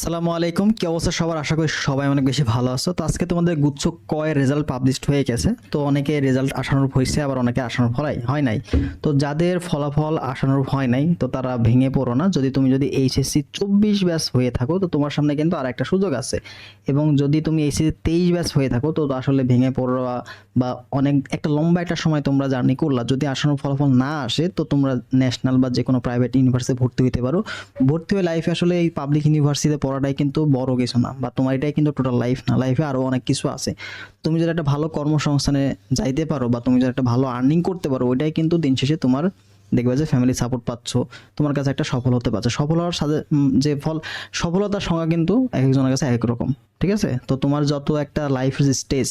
আসসালামু আলাইকুম। কি অবস্থা সবার? আশা করি সবাই অনেক বেশি ভালো আছো। তো আজকে তোমাদের গুচ্ছ কয়ের রেজাল্ট পাবলিশড হয়ে গেছে। তো অনেকে রেজাল্ট আশানুরূপ হয়েছে, আবার অনেকে আশানুরূপ ফলাই হয় নাই। তো যাদের ফলাফল আশানুরূপ হয় নাই, তো তারা ভেঙে পড়ো না। যদি তুমি যদি এইচএসসি চব্বিশ ব্যাস হয়ে থাকো, তো তোমার সামনে কিন্তু আর একটা সুযোগ আছে। এবং যদি তুমি এইচএসসি তেইশ ব্যাস হয়ে থাকো, তো আসলে ভেঙে পড়া বা অনেক, একটা লম্বা একটা সময় তোমরা জার্নি করলা। যদি আশানুরূপ ফলাফল না আসে, তো তোমরা ন্যাশনাল বা যে কোনো প্রাইভেট ইউনিভার্সিটি ভর্তি হতে পারো। ভর্তি হয়ে লাইফে আসলে এই পাবলিক ইউনিভার্সিটিতে পড়াটাই কিন্তু বড় কিছু না, বা তোমার এটাই কিন্তু টোটাল লাইফ না। লাইফে আরও অনেক কিছু আছে। তুমি যদি একটা ভালো কর্মসংস্থানে যাইতে পারো, বা তুমি যদি একটা ভালো আর্নিং করতে পারো, ওইটাই কিন্তু দিন শেষে তোমার দেখবে যে ফ্যামিলি সাপোর্ট পাচ্ছ, তোমার কাছে একটা সফল হতে পারছ। সফল হওয়ার সাথে যে ফল, সফলতার সংজ্ঞা কিন্তু এক একজনের কাছে এক রকম, ঠিক আছে? তো তোমার যত একটা লাইফ স্টেজ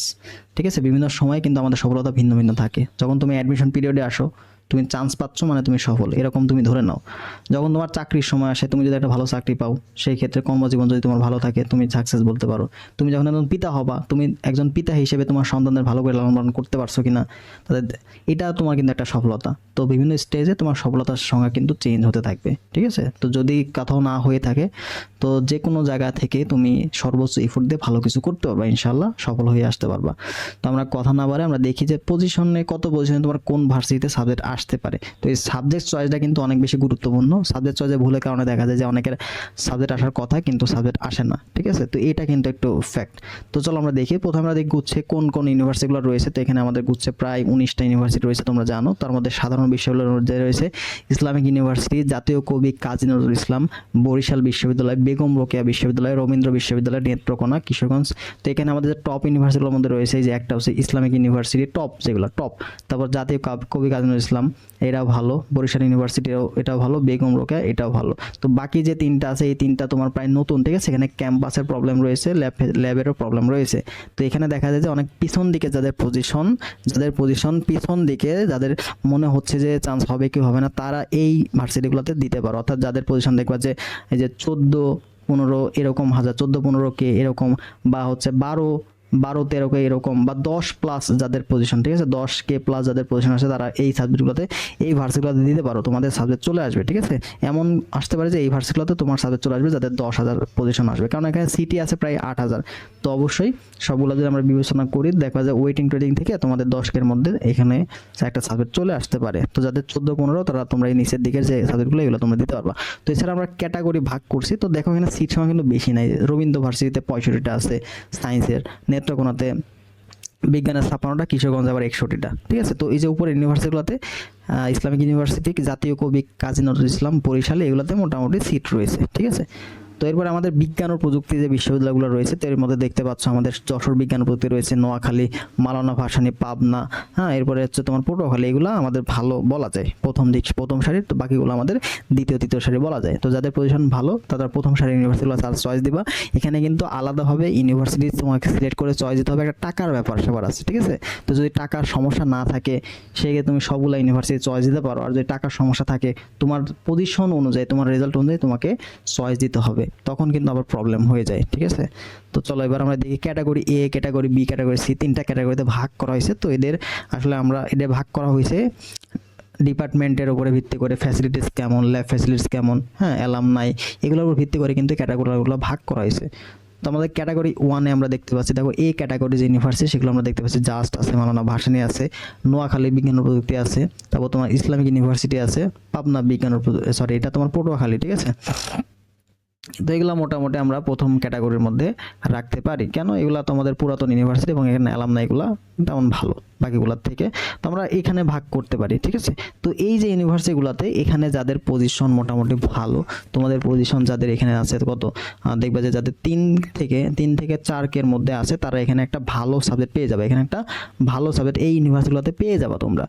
ঠিক আছে? বিভিন্ন সময় কিন্তু আমাদের সফলতা ভিন্ন ভিন্ন থাকে। যখন তুমি অ্যাডমিশন পিরিয়ডে আসো তুমি চান্স পাচ্ছ মানে তুমি সফল। এরকম তুমি ধরে নাও। যখন তোমার চাকরির সময় আসে, তুমি যদি একটা ভালো চাকরি পাও, সেই ক্ষেত্রে কর্মজীবন যদি তোমার ভালো থাকে, তুমি সাকসেস বলতে পারো। তুমি যখন একজন পিতা হবা, তুমি একজন পিতা হিসেবে তোমার সন্তানদের ভালো করে লালন পালন করতে পারছ কিনা, তাদের এটা তোমার কিন্তু একটা সফলতা। তো বিভিন্ন স্টেজে তোমার সফলতার সংখ্যা কিন্তু চেঞ্জ হতে থাকবে, ঠিক আছে? তো যদি কোথাও না হয়ে থাকে, তো যে কোনো জায়গা থেকে তুমি সর্বোচ্চ এফোর্ট দিয়ে ভালো কিছু করতে পারবা ইনশাল্লাহ সফল হয়ে আসতে পারবা। তো আমরা কথা না বারে আমরা দেখি যে পজিশনে কত পজিশনে তোমার কোন ভার্সিটিতে সাবজেক্ট আসতে পারে। তো এই সাবজেক্ট চয়েসটা কিন্তু অনেক বেশি গুরুত্বপূর্ণ। সাবজেক্ট চয়েসে ভুলের কারণে দেখা যায় যে অনেকের সাবজেক্ট আসার কথা কিন্তু সাবজেক্ট আসে না, ঠিক আছে? তো এটা কিন্তু একটু ফ্যাক্ট তো চলো আমরা দেখি। প্রথমে আমরা দেখি গুচ্ছে কোন কোন ইউনিভার্সিটিগুলো রয়েছে। তো এখানে আমাদের গুচ্ছে প্রায় উনিশটা ইউনিভার্সিটি রয়েছে তোমরা জানো। তার মধ্যে সাধারণ বিশ্ববিদ্যালয়ের মধ্যে রয়েছে ইসলামিক ইউনিভার্সিটি, জাতীয় কবি কাজী নজরুল ইসলাম, বরিশাল বিশ্ববিদ্যালয়, বেগম রোকেয়া বিশ্ববিদ্যালয়, রবীন্দ্র বিশ্ববিদ্যালয়, নেত্রকোনা, কিশোরগঞ্জ। তো এখানে আমাদের টপ ইউনিভার্সিটিগুলোর মধ্যে রয়েছে যে একটা হচ্ছে ইসলামিক ইউনিভার্সিটি টপ যেগুলো টপ তারপর জাতীয় কাব- কাজী নজরুল ইসলাম এটাও ভালো। বরিশাল ইউনিভার্সিটিও এটাও ভালো, বেগম রোকেয়া এটাও ভালো। তো বাকি যে তিনটা আছে, এই তিনটা তোমার প্রায় নতুন, ঠিক আছে? এখানে ক্যাম্পাসের প্রবলেম রয়েছে ল্যাব ল্যাবেরও প্রবলেম রয়েছে। তো এখানে দেখা যায় যে অনেক পিছন দিকে যাদের পজিশন যাদের পজিশন পিছন দিকে যাদের মনে হচ্ছে যে চান্স হবে কি হবে না, তারা এই ভার্সিটিগুলোতে দিতে পারো। অর্থাৎ যাদের পজিশন দেখবা যে, এই যে চোদ্দ পনেরো এরকম হাজার, চোদ্দ পনেরো কে এরকম বা হচ্ছে বারো বারো, তেরো কে এরকম বা দশ প্লাস যাদের পজিশন ঠিক আছে? দশ কে প্লাস যাদের পজিশন আছে, তারা এই সাবজেক্টগুলোতে এই ভার্সিটিগুলোতে দিতে পারো, তোমাদের সাবজেক্ট চলে আসবে, ঠিক আছে? এমন আসতে পারে যে এই ভার্সিটিগুলোতে তোমার সাবজেক্ট চলে আসবে যাদের দশ হাজার পজিশন আসবে, কারণ এখানে সিটি আছে প্রায় আট হাজার। তো অবশ্যই সবগুলো যদি আমরা বিবেচনা করি, দেখা যায় ওয়েটিং ট্রেডিং থেকে তোমাদের দশকের মধ্যে এখানে একটা সাবজেক্ট চলে আসতে পারে। তো যাদের চোদ্দ, পনেরো, তারা তোমরা এই নিচের দিকের যে সাবজেক্টগুলো এগুলো তোমরা দিতে পারবা। তো এছাড়া আমরা ক্যাটাগরি ভাগ করছি, তো দেখো এখানে সিট সংখ্যা কিন্তু বেশি নাই। রবীন্দ্র ভার্সিটিতে পঁয়ষট্টিটা আছে সায়েন্সের নেত্রকোনাতে বিজ্ঞানের স্থাপনাটা কিশোরগঞ্জ আবার একষট্টিটা। ঠিক আছে? তো এই যে উপরে ইউনিভার্সিটিগুলোতে ইসলামিক ইউনিভার্সিটি জাতীয় কবি কাজী নজরুল ইসলাম বরিশালে এগুলোতে মোটামুটি সিট রয়েছে। ঠিক আছে? তো এরপর আমাদের বিজ্ঞান ও প্রযুক্তি যে বিশ্ববিদ্যালয়গুলো রয়েছে, তো এর মধ্যে দেখতে পাচ্ছ আমাদের যশোর বিজ্ঞান প্রযুক্তি রয়েছে, নোয়াখালী, মালানা, ভাসানী, পাবনা হ্যাঁ এরপরে হচ্ছে তোমার পটুয়াখালী, এগুলো আমাদের ভালো বলা যায়। প্রথম দিক, প্রথম সারির, তো বাকিগুলো আমাদের দ্বিতীয়, তৃতীয় সারি বলা যায়। তো যাদের পজিশন ভালো তারা প্রথম সারি ইউনিভার্সিটিগুলো তার চয়েস দিবা। এখানে কিন্তু আলাদাভাবে ইউনিভার্সিটি তোমাকে সিলেক্ট করে চয়েস দিতে হবে, একটা টাকার ব্যাপার স্যাপার আছে, ঠিক আছে? তো যদি টাকার সমস্যা না থাকে, সেক্ষেত্রে তুমি সবগুলো ইউনিভার্সিটি চয়েস দিতে পারো। আর যদি টাকার সমস্যা থাকে, তোমার পজিশন অনুযায়ী, তোমার রেজাল্ট অনুযায়ী তোমাকে চয়েস দিতে হবে। তখন কিন্তু আবার প্রবলেম হয়ে যায়, ঠিক আছে? তো চলো এবার আমরা দেখি category A category B category C তিনটা ক্যাটাগরিতে ভাগ করা হয়েছে। তো এদের আসলে আমরা, এদের ভাগ করা হয়েছে ডিপার্টমেন্টের উপরে ভিত্তি করে ফ্যাসিলিটিস কেমন ল্যাব ফ্যাসিলিটিস কেমন হ্যাঁ অ্যালাম নাই এগুলোর উপর ভিত্তি করে কিন্তু ক্যাটাগরিগুলো ভাগ করা হয়েছে। তো আমাদের ক্যাটাগরি ওয়ানে আমরা দেখতে পাচ্ছি, দেখো এ ক্যাটাগরি যে ইউনিভার্সিটি সেগুলো আমরা দেখতে পাচ্ছি জাস্ট আছে, মালানা ভাসানী আছে, নোয়াখালী বিজ্ঞান ও প্রযুক্তি আছে, তারপর তোমার ইসলামিক ইউনিভার্সিটি আছে, পাবনা বিজ্ঞান সরি এটা তোমার পটুয়াখালী, ঠিক আছে? তো এগুলো মোটামুটি আমরা প্রথম ক্যাটাগরির মধ্যে রাখতে পারি। কেন? এগুলা তোমাদের পুরাতন ইউনিভার্সিটি এবং এখানে অ্যালামনা এগুলা তেমন ভালো, বাকিগুলোর থেকে। তো আমরা এখানে ভাগ করতে পারি, ঠিক আছে? তো এই যে ইউনিভার্সিটিগুলোতে এখানে যাদের পজিশন মোটামুটি ভালো, তোমাদের পজিশন যাদের এখানে আছে কত? দেখবে যে যাদের তিন থেকে তিন থেকে চার কের মধ্যে আছে, তারা এখানে একটা ভালো সাবজেক্ট পেয়ে যাবে। এখানে একটা ভালো সাবজেক্ট এই ইউনিভার্সিটিগুলোতে পেয়ে যাবে তোমরা।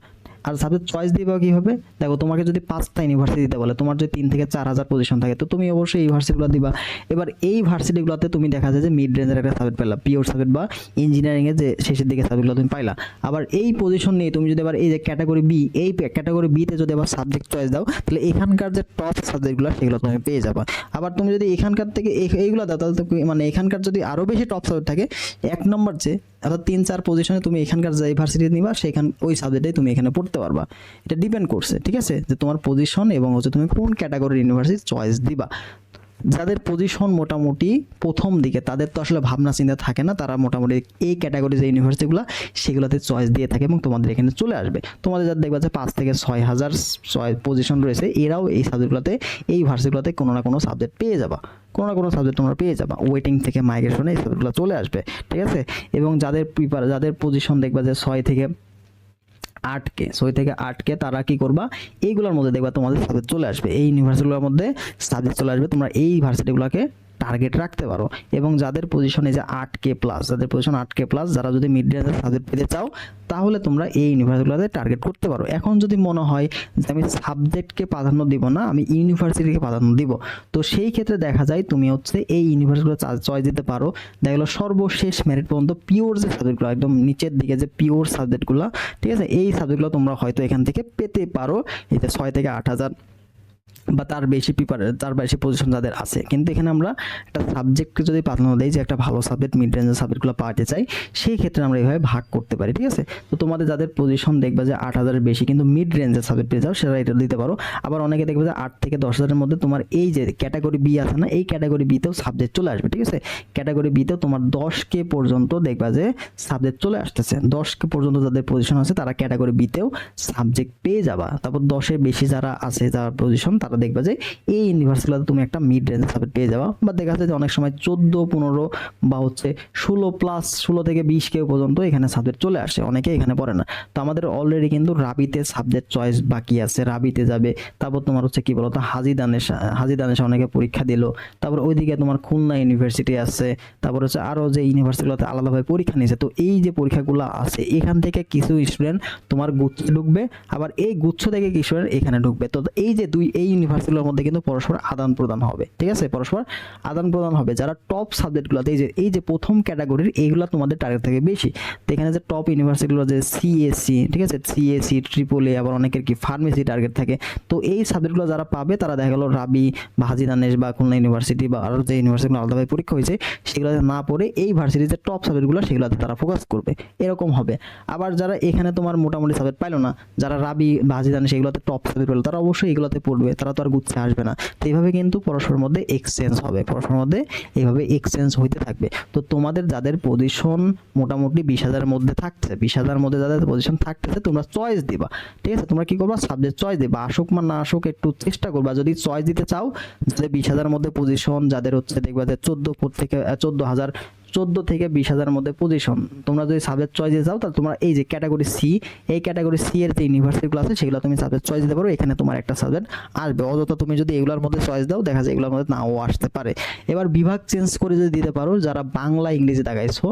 আর সাবজেক্ট চয়েস দিবা কীভাবে? দেখো তোমাকে যদি পাঁচটা ইউনিভার্সিটি দিতে বলে তোমার যদি তিন থেকে চার হাজার পজিশন থাকে তো তুমি অবশ্যই এই ভার্সিটিগুলো দিবা। এবার এই ভার্সিটিগুলোতে তুমি দেখা যায় যে মিড রেঞ্জের একটা সাবজেক্ট পেলা পিওর সাবজেক্ট বা ইঞ্জিনিয়ারিংয়ের যে শেষের দিকে সাবজেক্টগুলো তুমি পাইলা। আবার এই পজিশন নিয়ে তুমি যদি আবার এই যে ক্যাটাগরি বি এই ক্যাটাগরি বিতে যদি আবার সাবজেক্ট চয়েস দাও তাহলে এখানকার যে টপ সাবজেক্টগুলো সেগুলো তুমি পেয়ে যাবা। আবার তুমি যদি এখানকার থেকে এই- এইগুলো দাও তাহলে তো মানে এখানকার যদি আরও বেশি টপ সাবজেক্ট থাকে এক নম্বর যে অর্থাৎ তিন চার পজিশনে তুমি এখানকার যে ইউনিভার্সিটি নিবা, সেখান, ওই সাবজেক্টেই তুমি এখানে পড়তে পারবা। এটা ডিপেন্ড করছে, ঠিক আছে? যে তোমার পজিশন এবং হচ্ছে তুমি কোন ক্যাটাগরির ইউনিভার্সিটি চয়েস দিবা। যাদের পজিশন মোটামুটি প্রথম দিকে, তাদের তো আসলে ভাবনা চিন্তা থাকে না, তারা মোটামুটি এই ক্যাটাগরি যে ইউনিভার্সিটিগুলো সেগুলোতে চয়েস দিয়ে থাকে এবং তোমাদের এখানে চলে আসবে। তোমাদের যাদের দেখবা যে পাঁচ থেকে ছয় হাজার ছয় পজিশন রয়েছে, এরাও এই সাবজেক্টগুলোতে এই ভার্সিটিগুলোতে কোনো না কোনো সাবজেক্ট পেয়ে যাবা। কোনো না কোনো সাবজেক্ট তোমরা পেয়ে যাবা। ওয়েটিং থেকে মাইগ্রেশনে এই সাবজেক্টগুলো চলে আসবে, ঠিক আছে? এবং যাদের প্রিপার যাদের পজিশন দেখবা যে ছয় থেকে আটকে। ছয় থেকে আটকে তারা কি করবা? এইগুলোর মধ্যে দেখবা তোমাদের সাবজেক্ট চলে আসবে। এই ইউনিভার্সিটিগুলোর মধ্যে সাবজেক্ট চলে আসবে। তোমরা এই ভার্সিটিগুলোকে টার্গেট রাখতে পারো। এবং যাদের পজিশনে যে আট কে প্লাস যাদের পজিশন আট কে প্লাস যারা যদি মিড রেঞ্জের সাবজেক্ট পেতে চাও, তাহলে তোমরা এই ইউনিভার্সিটিগুলোতে টার্গেট করতে পারো। এখন যদি মনে হয় যে আমি সাবজেক্টকে প্রাধান্য দিব না, আমি ইউনিভার্সিটিকে প্রাধান্য দিব, তো সেই ক্ষেত্রে দেখা যায় তুমি হচ্ছে এই ইউনিভার্সিটিগুলো চয়েস দিতে পারো। দেখা সর্বশেষ মেরিট পর্যন্ত পিওর যে সাবজেক্টগুলো একদম নিচের দিকে যে পিওর সাবজেক্টগুলো ঠিক আছে? এই সাবজেক্টগুলো তোমরা হয়তো এখান থেকে পেতে পারো। এই যে ছয় থেকে আট হাজার বা তার বেশি প্রিপার তার বেশি পজিশন যাদের আছে। কিন্তু এখানে আমরা একটা সাবজেক্টকে যদি প্রাধান্য দিই যে একটা ভালো সাবজেক্ট মিড রেঞ্জের সাবজেক্টগুলো পাওয়াতে চাই, সেই ক্ষেত্রে আমরা এইভাবে ভাগ করতে পারি, ঠিক আছে? তো তোমাদের যাদের পজিশন দেখবে যে আট হাজারের বেশি কিন্তু মিড রেঞ্জের সাবজেক্ট পেয়ে যাও, সেটা এটা দিতে পারো। আবার অনেকে দেখবে যে আট থেকে দশ হাজারের মধ্যে তোমার এই যে ক্যাটাগরি বি আছে না, এই ক্যাটাগরি বিতেও সাবজেক্ট চলে আসবে, ঠিক আছে? ক্যাটাগরি বিতেও তোমার দশ কে পর্যন্ত দেখবা যে সাবজেক্ট চলে আসতেছে। দশ কে পর্যন্ত যাদের পজিশন আছে, তারা ক্যাটাগরি বিতেও সাবজেক্ট পেয়ে যাবা। তারপর দশের বেশি যারা আছে, যারা পজিশন তারা দেখবা যে এই ইউনিভার্সিটিতে তুমি একটা মিড রেঞ্জ সাবজেক্ট পেয়ে যাবা। বা দেখা যাচ্ছে যে অনেক সময় চোদ্দ, পনেরো বা হচ্ছে ষোলো প্লাস ষোলো থেকে বিশ কেউ পর্যন্ত এখানে সাবজেক্ট চলে আসে অনেকে এখানে পড়ে না। তো আমাদের অলরেডি কিন্তু রাবিতে সাবজেক্ট চয়েস বাকি আছে, রাবিতে যাবে। তারপর তোমার হচ্ছে কি বলতো, হাজি দানেশ হাজি দানেশ অনেকে পরীক্ষা দিল। তারপর ওইদিকে তোমার খুলনা ইউনিভার্সিটি আছে। তারপর হচ্ছে আরও যে ইউনিভার্সিটিগুলোতে আলাদাভাবে পরীক্ষা নিয়েছে। তো এই যে পরীক্ষাগুলো আছে, এখান থেকে কিছু স্টুডেন্ট তোমার গুচ্ছ ঢুকবে, আবার এই গুচ্ছ থেকে কিছু এখানে ঢুকবে। তো এই যে দুই, এই ইউনিভার্সিটিগুলোর মধ্যে কিন্তু পরস্পর আদান প্রদান হবে, ঠিক আছে? পরস্পর আদান প্রদান হবে। যারা টপ সাবজেক্টগুলোতে এই যে এই যে প্রথম ক্যাটাগরির এইগুলো তোমাদের টার্গেট থেকে বেশি, তো এখানে যে টপ ইউনিভার্সিটিগুলো যে সিএসসি ঠিক আছে? সিএসসি ট্রিপল এ আবার অনেকের কি ফার্মেসি টার্গেট থাকে। তো এই সাবজেক্টগুলো যারা পাবে, তারা দেখা গেলো রাবি হাজি দানেশ বা খুলনা ইউনিভার্সিটি বা আরও যে ইউনিভার্সিটিগুলো আলাদাভাবে পরীক্ষা হয়েছে, সেগুলোতে না পড়ে এই ভার্সিটির যে টপ সাবজেক্টগুলো সেগুলোতে তারা ফোকাস করবে। এরকম হবে। আবার যারা এখানে তোমার মোটামুটি সাবজেক্ট পাইলো না, যারা রাবি হাজি দানেশ এগুলোতে টপ সাবজেক্ট পেল তারা অবশ্যই এগুলোতে পড়বে। তারা তো আর গুচ্ছে আসবে না। তো এইভাবে কিন্তু পরস্পরের মধ্যে এক্সচেঞ্জ হবে। পরস্পরের মধ্যে এইভাবে এক্সচেঞ্জ হইতে থাকবে। তো তোমাদের যাদের পজিশন মোটামুটি বিশ হাজারের মধ্যে থাকছে, বিশ হাজারের মধ্যে যাদের পজিশন থাকতেছে, তোমরা চয়েস দিবা। ঠিক আছে? তোমরা কি করবা? সাবজেক্ট চয়েস দিবা। আসুক বা না আসুক, একটু চেষ্টা করবা। যদি চয়েস দিতে চাও, যে বিশ হাজারের মধ্যে পজিশন যাদের হচ্ছে দেখবা যে চোদ্দ থেকে, চোদ্দ হাজার চোদ্দ থেকে বিশ হাজারের মধ্যে পজিশন তোমরা যদি সাবজেক্ট চয়েসে যাও, তাহলে তোমরা এই যে ক্যাটাগরি সি এই ক্যাটাগরি সি এর যে ইউনিভার্সিটিগুলো আছে, সেগুলো তুমি সাবজেক্ট চয়েস দিতে পারো। এখানে তোমার একটা সাবজেক্ট আসবে। অযথা তুমি যদি এগুলোর মধ্যে চয়েস দাও, দেখা যায় এগুলোর মধ্যে নাও আসতে পারে। এবার বিভাগ চেঞ্জ করে যদি দিতে পারো, যারা বাংলা ইংরেজি দাগাইছো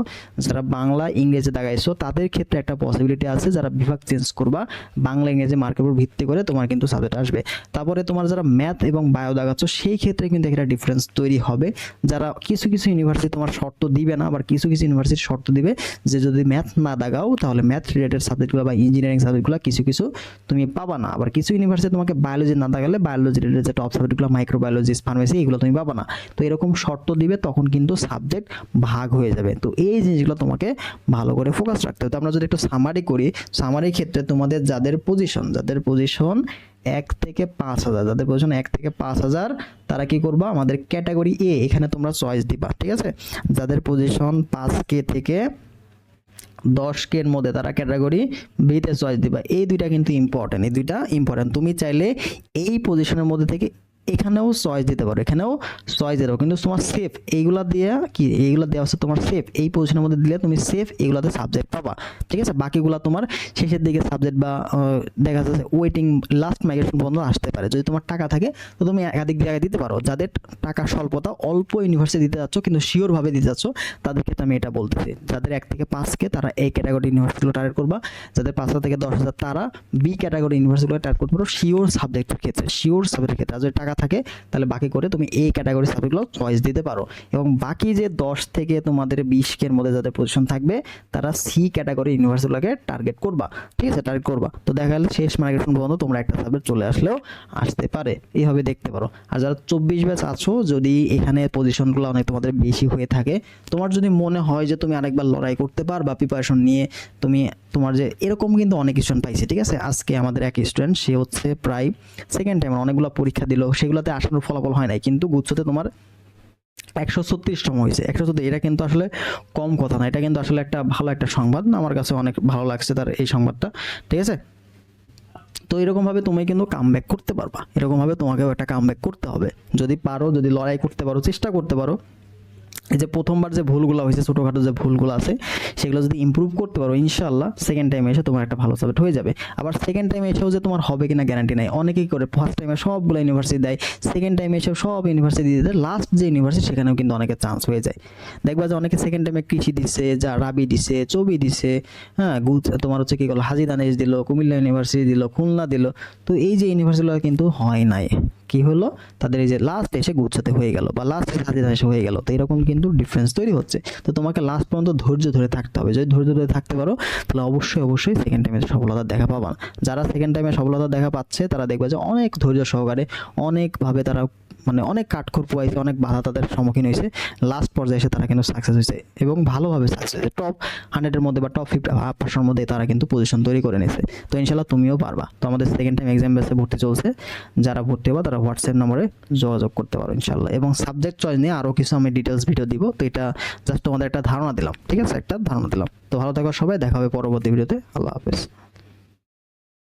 যারা বাংলা ইংরেজি দাগাইছো তাদের ক্ষেত্রে একটা পসিবিলিটি আছে, যারা বিভাগ চেঞ্জ করবা, বাংলা ইংরেজি মার্কের উপর ভিত্তি করে তোমার কিন্তু সাবজেক্ট আসবে। তারপরে তোমার যারা ম্যাথ এবং বায়ো দাগাচ্ছ সেই ক্ষেত্রে কিন্তু একটা ডিফারেন্স তৈরি হবে। যারা কিছু কিছু ইউনিভার্সিটি তোমার শর্ত দিবে না, আবার কিছু কিছু ইউনিভার্সিটি শর্ত দিবে যে যদি ম্যাথ না দাগাও, তাহলে ম্যাথ রিলেটেড সাবজেক্টগুলো বা ইঞ্জিনিয়ারিং সাবজেক্টগুলো কিছু কিছু তুমি পাবা না। আবার কিছু ইউনিভার্সিটি তোমাকে বায়োলজি না দাগালে বায়োলজি রিলেটেড যে টপ সাবজেক্টগুলো মাইক্রোবায়োলজি ফার্মেসি এগুলো তুমি পাবা না। তো এরকম শর্ত দিবে, তখন কিন্তু সাবজেক্ট ভাগ হয়ে যাবে। তো এই জিনিসগুলো তোমাকে ভালো করে ফোকাস রাখতে হবে। তো আমরা যদি একটু সামারি করি সামারির ক্ষেত্রে তোমাদের যাদের পজিশন যাদের পজিশন এক থেকে পাঁচ হাজার। যাদের পজিশন এক থেকে পাঁচ হাজার, তারা কি করবা? আমাদের ক্যাটাগরি এ এখানে তোমরা চয়েস দিবা, ঠিক আছে? যাদের পজিশন পাঁচ কে থেকে দশ কের মধ্যে, তারা ক্যাটাগরি বিতে চয়েস দিবা। এই দুইটা কিন্তু ইম্পর্টেন্ট এই দুইটা ইম্পর্টেন্ট তুমি চাইলে এই পজিশনের মধ্যে থেকে এখানেও চয়েস দিতে পারো, এখানেও চয়েস দিতে পারো। কিন্তু তোমার সেফ এইগুলা দিয়ে কি? এইগুলা দেওয়া হচ্ছে তোমার সেফ এই পজিশনের মধ্যে দিলে তুমি সেফ এইগুলাতে সাবজেক্ট পাবা। ঠিক আছে? বাকিগুলা তোমার শেষের দিকে সাবজেক্ট বা দেখা যাচ্ছে ওয়েটিং লাস্ট মাইগ্রেশন পর্যন্ত আসতে পারে। যদি তোমার টাকা থাকে, তো তুমি একাধিক জায়গায় দিতে পারো। যাদের টাকা স্বল্পতা, অল্প ইউনিভার্সিটি দিতে যাচ্ছ, কিন্তু শিওরভাবে দিতে যাচ্ছ, তাদের ক্ষেত্রে আমি এটা বলতেছি। যাদের এক থেকে পাঁচকে তারা এই ক্যাটাগরি ইউনিভার্সিটিগুলো টার্গেট করবা। যাদের পাঁচ হাজার থেকে দশ হাজার, তারা বি ক্যাটাগরি ইউনিভার্সিটিগুলো টার্গেট পারো। শিওর সাবজেক্টের ক্ষেত্রে শিওর সাবজেক্টের ক্ষেত্রে। আর যদি টাকা থাকে, তাহলে বাকি করে তুমি এই ক্যাটাগরি সাবজেক্টগুলো চয়েস দিতে পারো। এবং বাকি যে দশ থেকে তোমাদের বিশ কের মধ্যে যাদের পজিশন থাকবে, তারা সি ক্যাটাগরি ইউনিভার্সিটিগুলোকে টার্গেট করবা। ঠিক আছে টার্গেট করবা। তো দেখা গেলে শেষ মার্কেশন পর্যন্ত তোমরা একটা সাবজেক্ট চলে আসলেও আসতে পারে। এইভাবে দেখতে পারো। আর যারা চব্বিশ ব্যাচ আছো, যদি এখানে পজিশনগুলো অনেক তোমাদের বেশি হয়ে থাকে, তোমার যদি মনে হয় যে তুমি আরেকবার লড়াই করতে পারবা প্রিপারেশন নিয়ে তুমি তোমার যে এরকম কিন্তু অনেক স্টুডেন্ট পাইছে, ঠিক আছে? আজকে আমাদের এক স্টুডেন্ট সে হচ্ছে প্রায় সেকেন্ড টাইম অনেকগুলো পরীক্ষা দিল। সেগুলোতে আসানোর ফলাফল হয় নাই, কিন্তু গুচ্ছতে তোমার একশো ছত্রিশতম হয়েছে। একশো ছত্রিশ, এটা কিন্তু আসলে কম কথা না, এটা কিন্তু আসলে একটা ভালো একটা সংবাদ আমার কাছে অনেক ভালো লাগছে তার এই সংবাদটা, ঠিক আছে? তো এরকমভাবে তুমি কিন্তু কামব্যাক করতে পারবা। এরকমভাবে তোমাকেও একটা কামব্যাক করতে হবে। যদি পারো, যদি লড়াই করতে পারো, চেষ্টা করতে পারো যে প্রথমবার যে ভুলগুলো হয়েছে, ছোটোখাটো যে ভুলগুলো আছে, সেগুলো যদি ইমপ্রুভ করতে পারো ইনশাল্লাহ সেকেন্ড টাইমে এসে তোমার একটা ভালো সাবজেক্ট হয়ে যাবে। আবার সেকেন্ড টাইমে এসেও যে তোমার হবে কিনা গ্যারান্টি নাই। অনেকেই করে ফার্স্ট টাইমে সবগুলো ইউনিভার্সিটি দেয় সেকেন্ড টাইমে এসেও সব ইউনিভার্সিটি দিয়ে দেয় লাস্ট যে ইউনিভার্সিটি সেখানেও কিন্তু অনেকের চান্স হয়ে যায়। দেখবা যে অনেকে সেকেন্ড টাইমে কৃষি দিচ্ছে যা রাবি দিছে, চবি দিছে হ্যাঁ গুজ, তোমার হচ্ছে কী বলো, হাজি দানেশ দিল, কুমিল্লা ইউনিভার্সিটি দিল, খুলনা দিল। তো এই যে ইউনিভার্সিটিগুলো কিন্তু হয় নাই। কি হলো? তাদের এই যে লাস্ট এসে গুচ্ছতে হয়ে গেল বা লাস্ট হাজি দানেশে হয়ে গেল। তো এরকম কিন্তু ডিফারেন্স তৈরি হচ্ছে। তো তোমাকে লাস্ট পর্যন্ত ধৈর্য ধরে থাকতে হবে। যদি ধৈর্য ধরে থাকতে পারো, তাহলে অবশ্যই অবশ্যই সেকেন্ড টাইমে সফলতা দেখা পাবা। যারা সেকেন্ড টাইমে সফলতা দেখা পাচ্ছে, তারা দেখবে যে অনেক ধৈর্য সহকারে, অনেকভাবে তারা মানে অনেক কাঠখড় পোয়াইছে অনেক বাধা তাদের সম্মুখীন হয়েছে। লাস্ট পর্যায়ে এসে তারা কিন্তু সাকসেস হয়েছে এবং ভালোভাবে সাকসেস হয়েছে। টপ হান্ড্রেডের মধ্যে বা টপ ফিফটি পার্সেন্টের মধ্যে তারা কিন্তু পজিশন তৈরি করে নিয়েছে। তো ইনশাল্লাহ তুমিও পারবা। তো আমাদের সেকেন্ড টাইম এক্সাম বেসে ভর্তি চলছে। যারা ভর্তি হবা তারা হোয়াটসঅ্যাপ নম্বরে যোগাযোগ করতে পারো ইনশাল্লাহ এবং সাবজেক্ট চয়েস নিয়ে আরও কিছু আমি ডিটেলস ভিডিও দিব। তো এটা জাস্ট তোমাদের একটা ধারণা দিলাম। ঠিক আছে? একটা ধারণা দিলাম। তো ভালো থাকো সবাই। দেখা হবে পরবর্তী ভিডিওতে আল্লাহ হাফেজ।